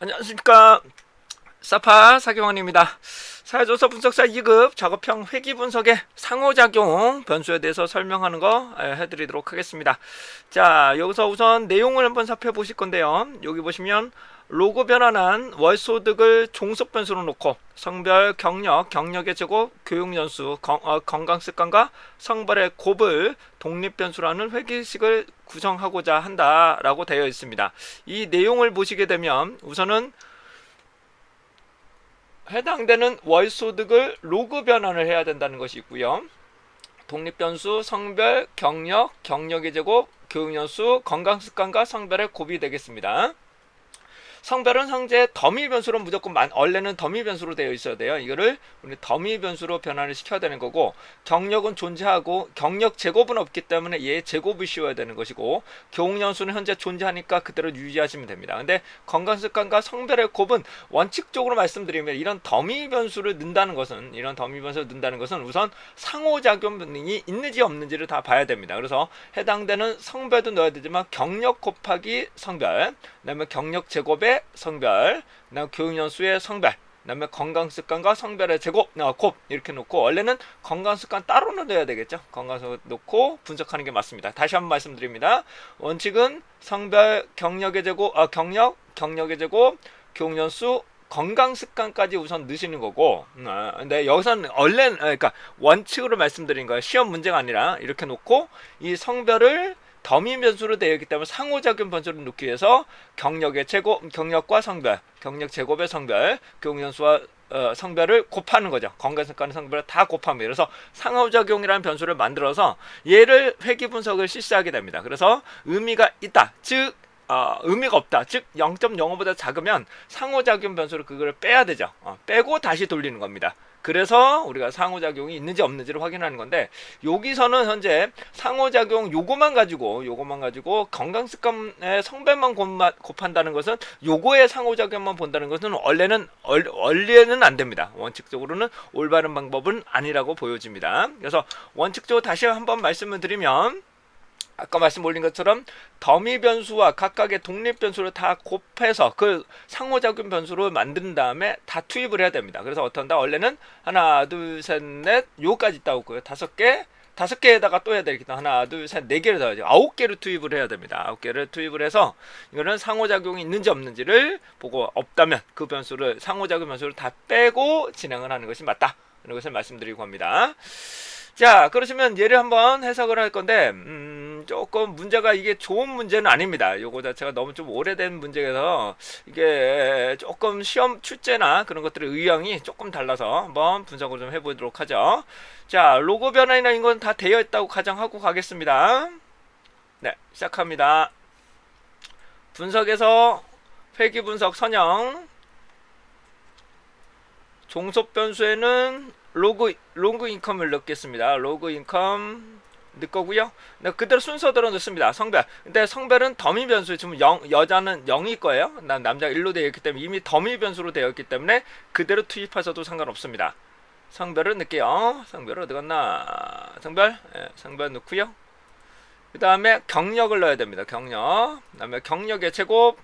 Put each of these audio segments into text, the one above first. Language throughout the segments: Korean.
안녕하십니까 사파 사경원입니다. 사회조사 분석사 2급 작업형 회기 분석의 상호작용 변수에 대해서 설명하는 거 예, 해드리도록 하겠습니다. 자 여기서 우선 내용을 한번 살펴보실 건데요. 여기 보시면 로고 변환한 월 소득을 종속 변수로 놓고 성별, 경력, 경력의 제곱, 교육 연수, 건, 어, 건강 습관과 성별의 곱을 독립 변수라는 회계식을 구성하고자 한다라고 되어 있습니다. 이 내용을 보시게 되면 우선은 해당되는 월 소득을 로그 변환을 해야 된다는 것이 있고요. 독립 변수, 성별, 경력, 경력의 제곱, 교육 연수, 건강 습관과 성별의 곱이 되겠습니다. 성별은 현재 더미 변수로 무조건 만, 원래는 더미 변수로 되어 있어야 돼요. 이거를 우리 더미 변수로 변환을 시켜야 되는 거고 경력은 존재하고 경력 제곱은 없기 때문에 얘 제곱을 씌워야 되는 것이고 교육 연수는 현재 존재하니까 그대로 유지하시면 됩니다. 근데 건강 습관과 성별의 곱은 원칙적으로 말씀드리면 이런 더미 변수를 넣는다는 것은 이런 더미 변수를 넣는다는 것은 우선 상호작용이 있는지 없는지를 다 봐야 됩니다. 그래서 해당되는 성별도 넣어야 되지만 경력 곱하기 성별, 그다음에 경력 제곱의 성별, 그다음 교육 연수의 성별, 그다음에 건강 습관과 성별의 제곱, 어, 곱 이렇게 놓고 원래는 건강 습관 따로는 넣어야 되겠죠. 건강 습관 놓고 분석하는 게 맞습니다. 다시 한번 말씀드립니다. 원칙은 성별, 경력의 제곱, 아 경력, 경력의 제곱, 교육 연수, 건강 습관까지 우선 넣으시는 거고, 음, 아, 근데 여기서는 원래 아, 그러니까 원칙으로 말씀드린 거예요. 시험 문제가 아니라 이렇게 놓고 이 성별을 더미 변수로 되어 있기 때문에 상호작용 변수를 넣기 위해서 경력의 제곱, 경력과 성별, 경력 제곱의 성별, 연수와 어, 성별을 곱하는 거죠. 건강습관 성별을 다 곱합니다. 그래서 상호작용이라는 변수를 만들어서 얘를 회귀 분석을 실시하게 됩니다. 그래서 의미가 있다. 즉 어, 의미가 없다. 즉 0.05보다 작으면 상호작용 변수를 그걸 빼야 되죠. 어, 빼고 다시 돌리는 겁니다. 그래서 우리가 상호작용이 있는지 없는지를 확인하는 건데 여기서는 현재 상호작용 요거만 가지고 요거만 가지고 건강습관의 성별만 곱한다는 것은 요거의 상호작용만 본다는 것은 원래는 얼, 원래는 안 됩니다. 원칙적으로는 올바른 방법은 아니라고 보여집니다. 그래서 원칙적으로 다시 한번 말씀을 드리면 아까 말씀 올린 것처럼 더미 변수와 각각의 독립 변수를 다 곱해서 그 상호작용 변수를 만든 다음에 다 투입을 해야 됩니다. 그래서 어떤다? 원래는 하나, 둘, 셋, 넷, 요까지 있다고 있고요. 다섯 개, 다섯 개에다가 또 해야 되겠다. 하나, 둘, 셋, 네 개를 더야죠. 아홉 개를 투입을 해야 됩니다. 아홉 개를 투입을 해서 이거는 상호작용이 있는지 없는지를 보고 없다면 그 변수를 상호작용 변수를 다 빼고 진행을 하는 것이 맞다. 이런 것을 말씀드리고 합니다. 자, 그러시면 얘를 한번 해석을 할 건데, 음, 조금 문제가 이게 좋은 문제는 아닙니다. 요거 자체가 너무 좀 오래된 문제라서 이게 조금 시험 출제나 그런 것들의 의향이 조금 달라서 한번 분석을 좀 해보도록 하죠. 자, 로고 변환이나 이런 건 다 되어 있다고 가정하고 가겠습니다. 네, 시작합니다. 분석에서 회귀 분석 선형 종속 변수에는 로그 로그 인컴을 넣겠습니다. 로그 인컴 넣을 거고요. 네, 그대로 순서대로 넣습니다. 성별. 근데 성별은 더미 변수 지금 영, 여자는 0일 거예요. 난 남자가 1로 되어 있기 때문에 이미 더미 변수로 되어 있기 때문에 그대로 투입하셔도 상관없습니다. 성별을 넣을게요. 성별 어디 갔나? 성별. 예, 성별 넣고요. 그 다음에 경력을 넣어야 됩니다. 경력. 그 다음에 경력의 제곱.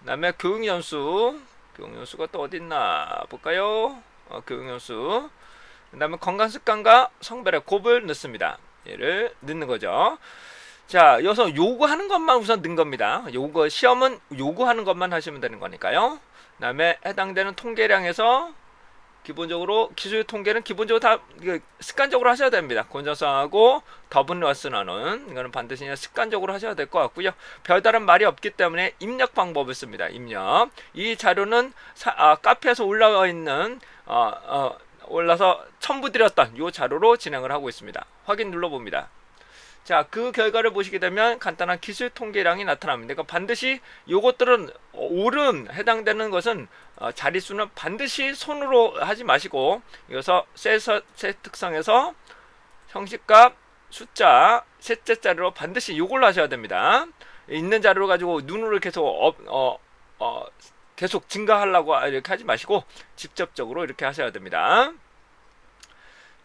그 다음에 교육연수. 교육연수가 또 어딨나 볼까요? 어, 교육연수. 그 다음에 건강습관과 성별의 곱을 넣습니다. 얘를 넣는 거죠. 자, 여기서 요구하는 것만 우선 넣은 겁니다. 요거 시험은 요구하는 것만 하시면 되는 거니까요. 그 다음에 해당되는 통계량에서 기본적으로 기술 통계는 기본적으로 다 습관적으로 하셔야 됩니다. 건전성하고 더블 러스나는 이거는 반드시 습관적으로 하셔야 될 것 같고요. 별다른 말이 없기 때문에 입력 방법을 씁니다. 입력. 이 자료는 사, 아, 카페에서 올라와 있는 어, 어, 올라서 첨부드렸던 이 자료로 진행을 하고 있습니다. 확인 눌러봅니다. 자, 그 결과를 보시게 되면 간단한 기술 통계량이 나타납니다. 그러니까 반드시 요것들은 옳은 해당되는 것은 어, 자릿수는 반드시 손으로 하지 마시고 셋, 셋 특성에서 형식값 숫자 셋째 자료로 반드시 요걸로 하셔야 됩니다. 있는 자료를 가지고 눈으로 계속 어, 어, 어, 계속 증가하려고 이렇게 하지 마시고 직접적으로 이렇게 하셔야 됩니다.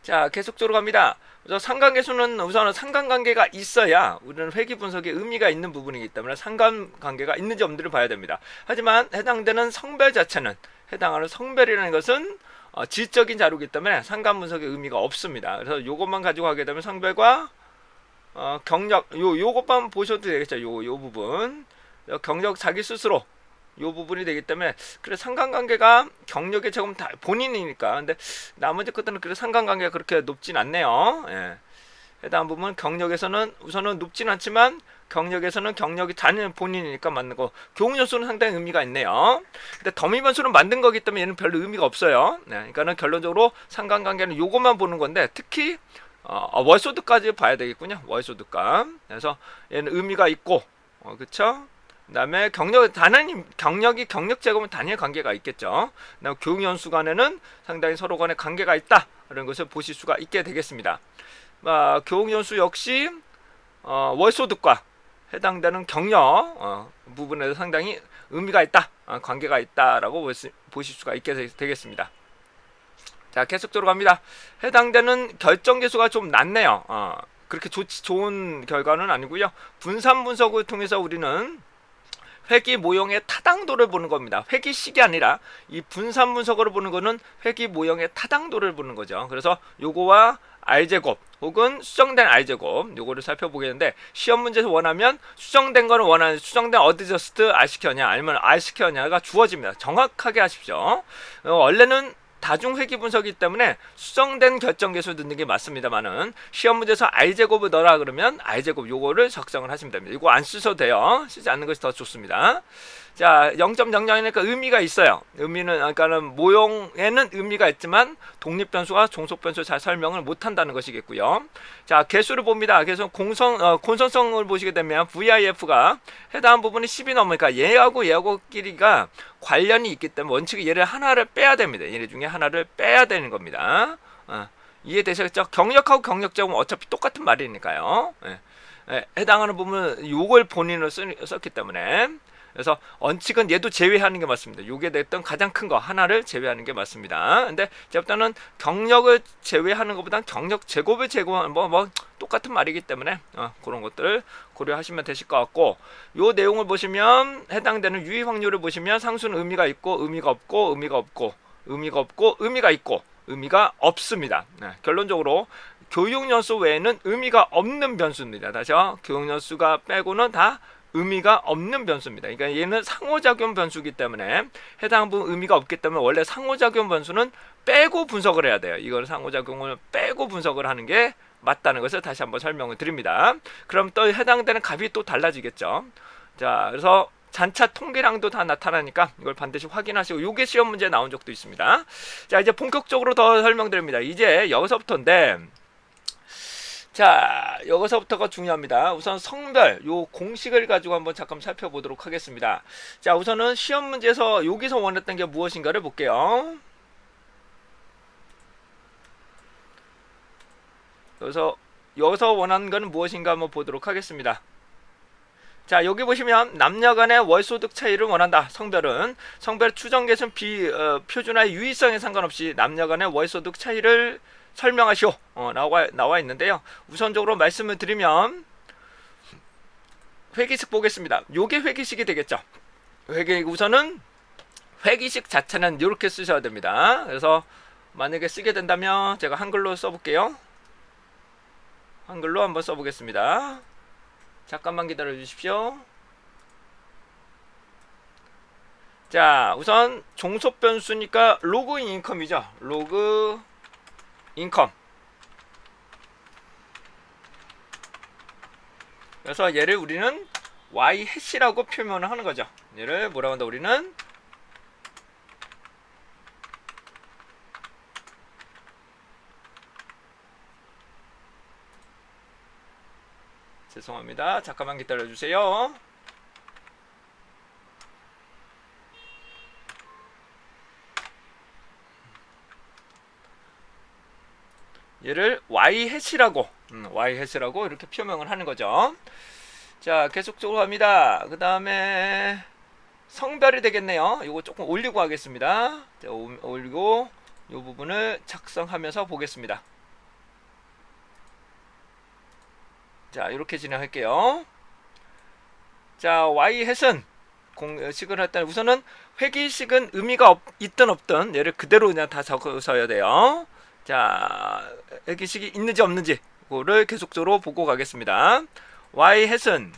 자, 계속적으로 갑니다. 그래서 상관계수는 우선은 상관관계가 있어야 우리는 회귀 분석에 의미가 있는 부분이기 때문에 상관관계가 있는지 없는지를 봐야 됩니다. 하지만 해당되는 성별 자체는 해당하는 성별이라는 것은 어, 지적인 자료이기 때문에 상관 분석에 의미가 없습니다. 그래서 요것만 가지고 하게 되면 성별과 어, 경력 요 요것만 보셔도 되겠죠. 요 요 부분 어, 경력 자기 스스로 요 부분이 되기 때문에 그래 상관관계가 경력의 조금 다 본인이니까 근데 나머지 것들은 그래 상관관계가 그렇게 높진 않네요. 예. 해당 부분 경력에서는 우선은 높진 않지만 경력에서는 경력이 자는 본인이니까 맞는 거 교훈연수는 상당히 의미가 있네요. 근데 더미 변수는 만든 거기 때문에 얘는 별로 의미가 없어요. 네, 그러니까는 결론적으로 상관관계는 요것만 보는 건데 특히 어, 월소득까지 봐야 되겠군요. 월소득감. 그래서 얘는 의미가 있고, 어, 그쵸? 그다음에 경력 단연 경력이 경력 제곱은 단일 관계가 있겠죠. 그다음 교육 연수 간에는 상당히 서로 간에 관계가 있다. 이런 것을 보실 수가 있게 되겠습니다. 아, 교육 연수 역시 어, 월소득과 해당되는 경력 어, 부분에서 상당히 의미가 있다, 어, 관계가 있다라고 보실 수가 있게 되, 되겠습니다. 자, 계속적으로 갑니다. 해당되는 결정 계수가 좀 낮네요. 어, 그렇게 좋지, 좋은 결과는 아니고요. 분산 분석을 통해서 우리는 회기 모형의 타당도를 보는 겁니다. 회기식이 아니라 이 분산 분석으로 보는 거는 회기 모형의 타당도를 보는 거죠. 그래서 요거와 r제곱 혹은 수정된 r제곱 요거를 살펴보겠는데 시험 문제에서 원하면 수정된 거는 원하는 수정된 어드저스트 r시켜냐 아니면 r시켜냐가 주어집니다. 정확하게 하십시오. 어, 원래는 다중 회귀 분석이기 때문에 수정된 결정 계수 넣는 게 맞습니다만은 시험 문제에서 i 제곱을 넣어라 그러면 i 제곱 요거를 작성을 하시면 됩니다. 이거 안 쓰셔도 돼요. 쓰지 않는 것이 더 좋습니다. 자, 0.00이니까 의미가 있어요. 의미는 그러니까는 모형에는 의미가 있지만 독립 변수가 종속 변수 잘 설명을 못 한다는 것이겠고요. 자, 개수를 봅니다. 그래서 공성 어, 곤선성을 보시게 되면 VIF가 해당 부분이 10이 넘으니까 얘하고 얘하고끼리가 관련이 있기 때문에 원칙이 얘를 하나를 빼야 됩니다. 얘네 중에 하나를 빼야 되는 겁니다. 어, 이해되셨죠? 경력하고 경력적은 어차피 똑같은 말이니까요. 예. 예, 해당하는 부분은 요걸 본인으로 쓰, 썼기 때문에 그래서 원칙은 얘도 제외하는 게 맞습니다. 요게 됐던 가장 큰 거 하나를 제외하는 게 맞습니다. 근데 제부터는 경력을 제외하는 것보단 경력 제곱을 제곱하는 뭐, 뭐 똑같은 말이기 때문에 어, 그런 것들 고려하시면 되실 것 같고 요 내용을 보시면 해당되는 유의 확률을 보시면 상수는 의미가 있고 의미가 없고 의미가 없고 의미가 없고 의미가 있고 의미가 없습니다. 네, 결론적으로 교육연수 외에는 의미가 없는 변수입니다. 다시요. 교육연수가 빼고는 다 의미가 없는 변수입니다. 그러니까 얘는 상호작용 변수이기 때문에 해당 부분 의미가 없기 때문에 원래 상호작용 변수는 빼고 분석을 해야 돼요. 이걸 상호작용을 빼고 분석을 하는 게 맞다는 것을 다시 한번 설명을 드립니다. 그럼 또 해당되는 값이 또 달라지겠죠. 자, 그래서 잔차 통계량도 다 나타나니까 이걸 반드시 확인하시고 요게 시험 문제 나온 적도 있습니다. 자, 이제 본격적으로 더 설명드립니다. 이제 여기서부터인데 자, 여기서부터가 중요합니다. 우선 성별, 요 공식을 가지고 한번 잠깐 살펴보도록 하겠습니다. 자, 우선은 시험 문제에서 여기서 원했던 게 무엇인가를 볼게요. 여기서 여기서 원하는 것은 무엇인가 한번 보도록 하겠습니다. 자 여기 보시면 남녀 간의 월소득 차이를 원한다. 성별은 성별 추정 계선 비 어, 표준화의 유의성에 상관없이 남녀 간의 월소득 차이를 설명하시오. 어, 나와, 나와 있는데요. 우선적으로 말씀을 드리면 회기식 보겠습니다. 요게 회기식이 되겠죠. 회기 우선은 회기식 자체는 이렇게 쓰셔야 됩니다. 그래서 만약에 쓰게 된다면 제가 한글로 써볼게요. 한글로 한번 써보겠습니다. 잠깐만 기다려 주십시오. 자, 우선 종속 변수니까 로그 인컴이죠. 로그 인컴 그래서 얘를 우리는 y 해시라고 표현을 하는 거죠. 얘를 뭐라고 한다 우리는 죄송합니다. 잠깐만 기다려 주세요. 얘를 y 해시라고 음, y 해시라고 이렇게 표명을 하는 거죠. 자 계속적으로 갑니다. 그 다음에 성별이 되겠네요. 이거 조금 올리고 하겠습니다. 자, 올리고 이 부분을 작성하면서 보겠습니다. 자 이렇게 진행할게요. 자 y 해은 공식을 할때 우선은 회기식은 의미가 없, 있든 없든 얘를 그대로 그냥 다 적어서야 돼요. 자, 회기식이 있는지 없는지 그거를 계속적으로 보고 가겠습니다. y 햇은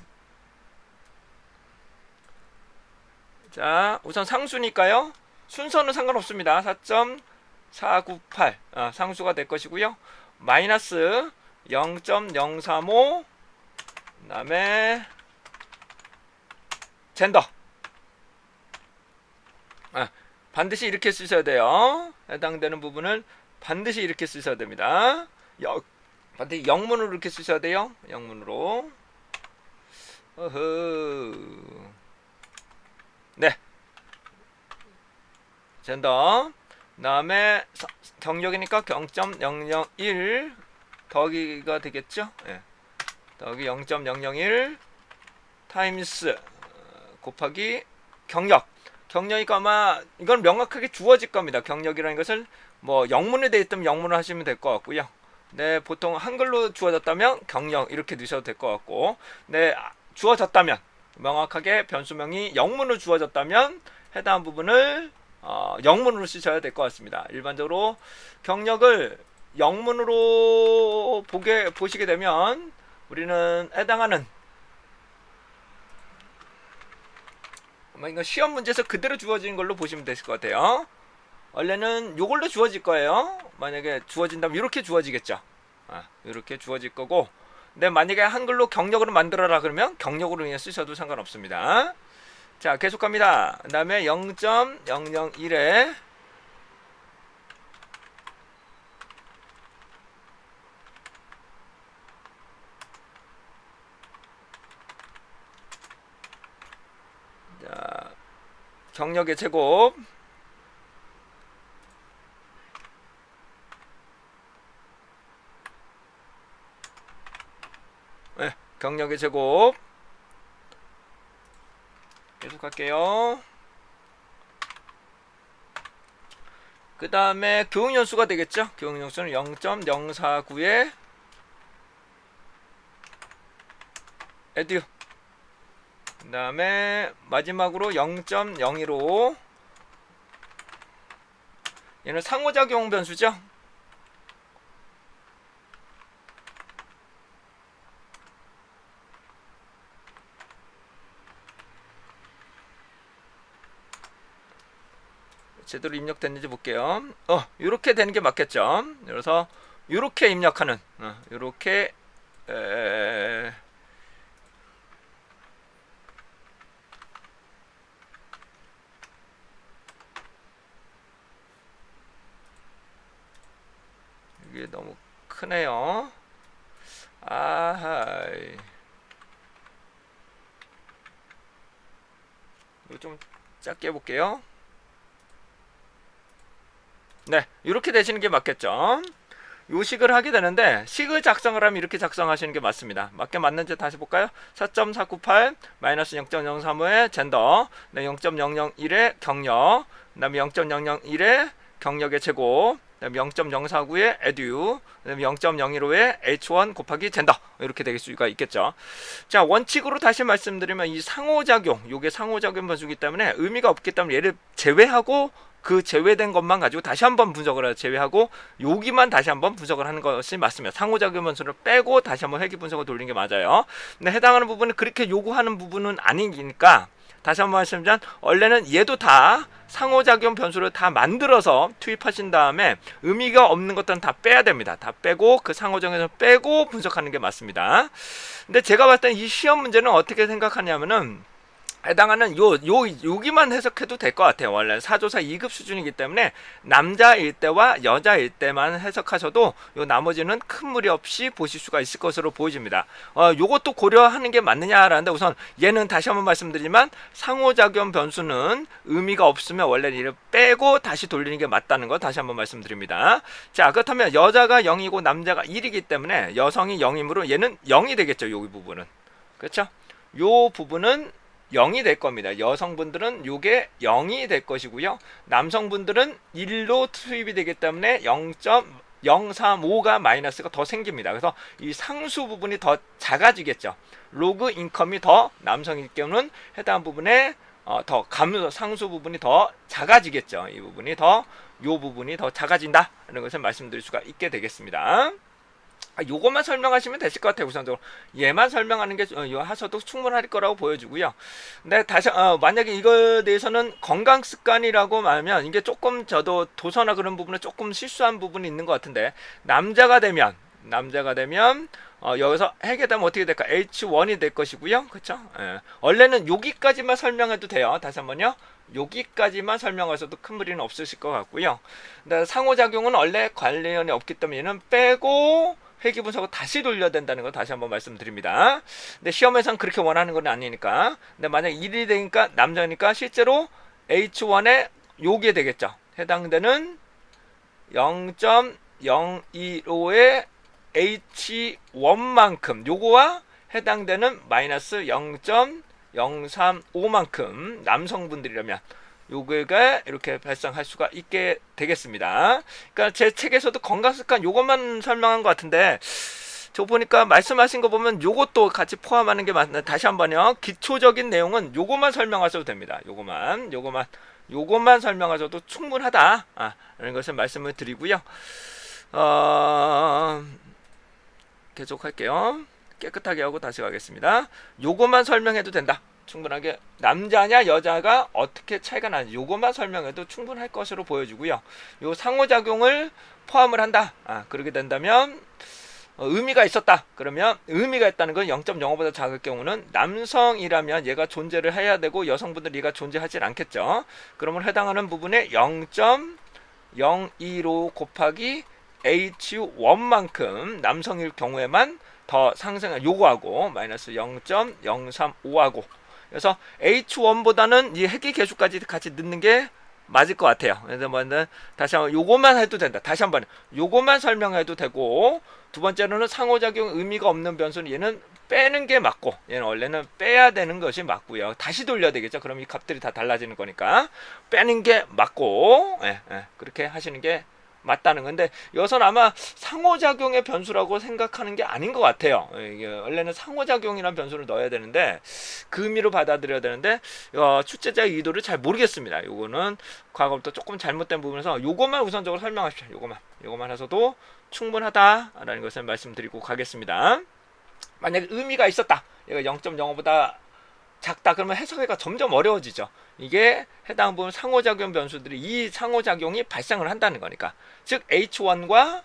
자, 우선 상수니까요. 순서는 상관없습니다. 4.498 아, 상수가 될 것이고요. 마이너스 0.035 그다음에 젠더 아, 반드시 이렇게 쓰셔야 돼요. 해당되는 부분을 반드시 이렇게 쓰셔야 됩니다. 영, 반드시 영문으로 이렇게 쓰셔야 돼요. 영문으로. 어허. 네. 젠더. 다음에 경력이니까 0.001 더하기가 되겠죠? 예. 더하기 0.001 타임스 어, 곱하기 경력. 경력이니까 아마 이건 명확하게 주어질 겁니다. 경력이라는 것을 뭐 영문에 돼 있다면 영문을 하시면 될 것 같고요. 네, 보통 한글로 주어졌다면 경력 이렇게 넣으셔도 될 것 같고, 네, 주어졌다면 명확하게 변수명이 영문으로 주어졌다면 해당 부분을 어, 영문으로 쓰셔야 될 것 같습니다. 일반적으로 경력을 영문으로 보게 보시게 되면 우리는 해당하는 아마 이거 시험 문제에서 그대로 주어진 걸로 보시면 되실 것 같아요. 원래는 요걸로 주어질 거예요. 만약에 주어진다면 이렇게 주어지겠죠. 아, 이렇게 주어질 거고. 근데 만약에 한글로 경력으로 만들어라 그러면 경력으로 그냥 쓰셔도 상관없습니다. 자, 계속 갑니다. 그 다음에 0.001에 자, 경력의 제곱 네, 경력의 제곱 계속 할게요. 그 다음에 교육연수가 되겠죠? 교육연수는 0.049에 에듀 그 다음에 마지막으로 0.015 얘는 상호작용 변수죠? 제대로 입력됐는지 볼게요. 어, 이렇게 되는 게 맞겠죠? 그래서 이렇게 입력하는, 어, 이렇게 에... 이게 너무 크네요. 아하. 이거 좀 작게 해볼게요. 네, 이렇게 되시는 게 맞겠죠. 요 식을 하게 되는데 식을 작성을 하면 이렇게 작성하시는 게 맞습니다. 맞게 맞는지 다시 볼까요? 4.498 마이너스 0.035의 젠더 네, 0.001의 경력 그 다음에 0.001의 경력의 제곱 그 다음에 0.049의 에듀 그 다음에 0.015의 h1 곱하기 젠더 이렇게 될 수가 있겠죠. 자 원칙으로 다시 말씀드리면 이 상호작용 요게 상호작용 변수기 때문에 의미가 없기 때문에 얘를 제외하고 그 제외된 것만 가지고 다시 한번 분석을 해 제외하고 여기만 다시 한번 분석을 하는 것이 맞습니다. 상호작용 변수를 빼고 다시 한번 회귀 분석을 돌리는 게 맞아요. 근데 해당하는 부분은 그렇게 요구하는 부분은 아니니까 다시 한번 말씀드리면 원래는 얘도 다 상호작용 변수를 다 만들어서 투입하신 다음에 의미가 없는 것들은 다 빼야 됩니다. 다 빼고 그 상호작용에서 빼고 분석하는 게 맞습니다. 근데 제가 봤을 때 이 시험 문제는 어떻게 생각하냐면은 해당하는 요, 요, 여기만 해석해도 될 것 같아요. 원래 사조사 2급 수준이기 때문에 남자일 때와 여자일 때만 해석하셔도 요 나머지는 큰 무리 없이 보실 수가 있을 것으로 보여집니다. 어, 요것도 고려하는 게 맞느냐라는데 우선 얘는 다시 한번 말씀드리지만 상호작용 변수는 의미가 없으면 원래 이를 빼고 다시 돌리는 게 맞다는 거 다시 한번 말씀드립니다. 자, 그렇다면 여자가 0이고 남자가 1이기 때문에 여성이 0이므로 얘는 0이 되겠죠. 요 부분은. 그렇죠? 요 부분은 0이 될 겁니다. 여성분들은 요게 0이 될 것이고요. 남성분들은 1로 투입이 되기 때문에 0. 035가 마이너스가 더 생깁니다. 그래서 이 상수 부분이 더 작아지겠죠. 로그 인컴이 더 남성일 경우는 해당 부분에 어, 더 감, 상수 부분이 더 작아지겠죠. 이 부분이 더, 요 부분이 더 작아진다. 라는 것을 말씀드릴 수가 있게 되겠습니다. 아, 요것만 설명하시면 되실 것 같아요. 우선적으로. 얘만 설명하는 게 어, 요 하셔도 충분할 거라고 보여주고요. 근데 다시, 어, 만약에 이거에 대해서는 건강 습관이라고 말하면 이게 조금 저도 도서나 그런 부분에 조금 실수한 부분이 있는 것 같은데, 남자가 되면, 남자가 되면, 어, 여기서 해게 되면 어떻게 될까? H1이 될 것이고요. 그쵸? 예. 원래는 여기까지만 설명해도 돼요. 다시 한번요. 여기까지만 설명하셔도 큰 무리는 없으실 것 같고요. 상호작용은 원래 관련이 없기 때문에 얘는 빼고 회귀 분석을 다시 돌려야 된다는 거 다시 한번 말씀드립니다. 근데 시험에서는 그렇게 원하는 건 아니니까. 근데 만약 1이 되니까 남자니까 실제로 H1에 요게 되겠죠. 해당되는 0.025의 H1만큼 요거와 해당되는 마이너스 0.035만큼 남성분들이라면 요거가 이렇게 발생할 수가 있게 되겠습니다. 그러니까 제 책에서도 건강 습관 요것만 설명한 것 같은데 저 보니까 말씀하신 거 보면 요것도 같이 포함하는 게 맞나 다시 한번요. 기초적인 내용은 요것만 설명하셔도 됩니다. 요것만 요것만 요것만 설명하셔도 충분하다. 아, 라는 것을 말씀을 드리고요. 어... 계속 할게요. 깨끗하게 하고 다시 가겠습니다. 요것만 설명해도 된다 충분하게 남자냐 여자가 어떻게 차이가 나는지 요것만 설명해도 충분할 것으로 보여지고요 요 상호작용을 포함을 한다 아, 그렇게 된다면 어, 의미가 있었다. 그러면 의미가 있다는 건 0.05보다 작을 경우는 남성이라면 얘가 존재를 해야 되고 여성분들 얘가 존재하지 않겠죠. 그러면 해당하는 부분에 0.025 곱하기 H1만큼 남성일 경우에만 더 상승을 요구하고 마이너스 0.035하고 그래서 H1보다는 이 핵의 개수까지 같이 넣는 게 맞을 것 같아요. 그래서 뭐는 다시 한번 요것만 해도 된다. 다시 한번 요것만 설명해도 되고 두 번째로는 상호작용 의미가 없는 변수는 얘는 빼는 게 맞고 얘는 원래는 빼야 되는 것이 맞고요. 다시 돌려야 되겠죠. 그럼 이 값들이 다 달라지는 거니까 빼는 게 맞고 예, 예, 그렇게 하시는 게 맞다는 건데 여기서는 아마 상호작용의 변수라고 생각하는 게 아닌 것 같아요. 이게 원래는 상호작용이라는 변수를 넣어야 되는데 그 의미로 받아들여야 되는데 어, 출제자의 의도를 잘 모르겠습니다. 요거는 과거부터 조금 잘못된 부분에서 요것만 우선적으로 설명하십시오. 요것만 해서도 충분하다라는 것을 말씀드리고 가겠습니다. 만약에 의미가 있었다. 얘가 0.05보다 작다 그러면 해석하기가 점점 어려워지죠. 이게 해당 부분 상호작용 변수들이 이 상호작용이 발생을 한다는 거니까. 즉 H1과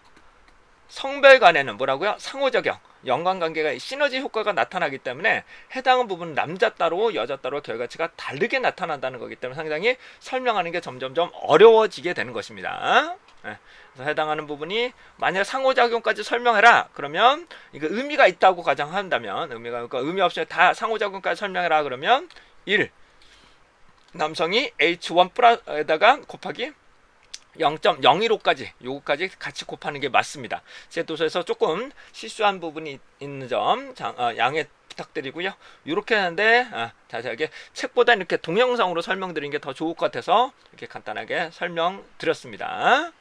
성별 간에는 뭐라고요? 상호작용, 연관관계가 시너지 효과가 나타나기 때문에 해당 부분 남자 따로 여자 따로 결과치가 다르게 나타난다는 거기 때문에 상당히 설명하는 게 점점점 어려워지게 되는 것입니다. 예, 그래서 해당하는 부분이 만약 상호작용까지 설명해라 그러면 이거 의미가 있다고 가정 한다면 의미가 그러니까 의미 없이 다 상호작용까지 설명해라 그러면 1 남성이 H1 플러스에다가 곱하기 0.015까지 요거까지 같이 곱하는 게 맞습니다. 제 도서에서 조금 실수한 부분이 있는 점 장, 어, 양해 부탁드리고요. 이렇게 하는데 아, 자세하게 책보다 이렇게 동영상으로 설명드리는 게더 좋을 것 같아서 이렇게 간단하게 설명드렸습니다.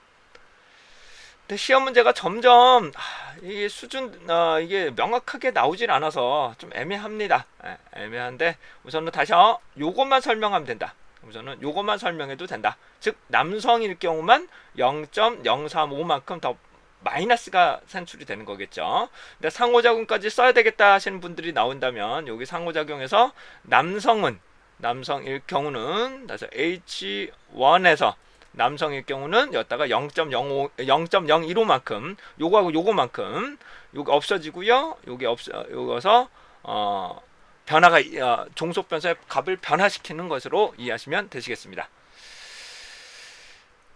근데 시험 문제가 점점 아, 이게 수준 어, 이게 명확하게 나오질 않아서 좀 애매합니다. 예, 애매한데 우선은 다시 어, 요것만 설명하면 된다. 우선은 요것만 설명해도 된다. 즉 남성일 경우만 0.035만큼 더 마이너스가 산출이 되는 거겠죠. 근데 상호작용까지 써야 되겠다 하시는 분들이 나온다면 여기 상호작용에서 남성은 남성일 경우는 다시 H1에서 남성일 경우는 여기다가 0.05 0.015만큼 요거하고 요거만큼 요거 없어지고요. 요게 없어 요거서 어 변화가 어, 종속 변수의 값을 변화시키는 것으로 이해하시면 되시겠습니다.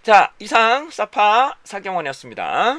자, 이상 사파 사경원이었습니다.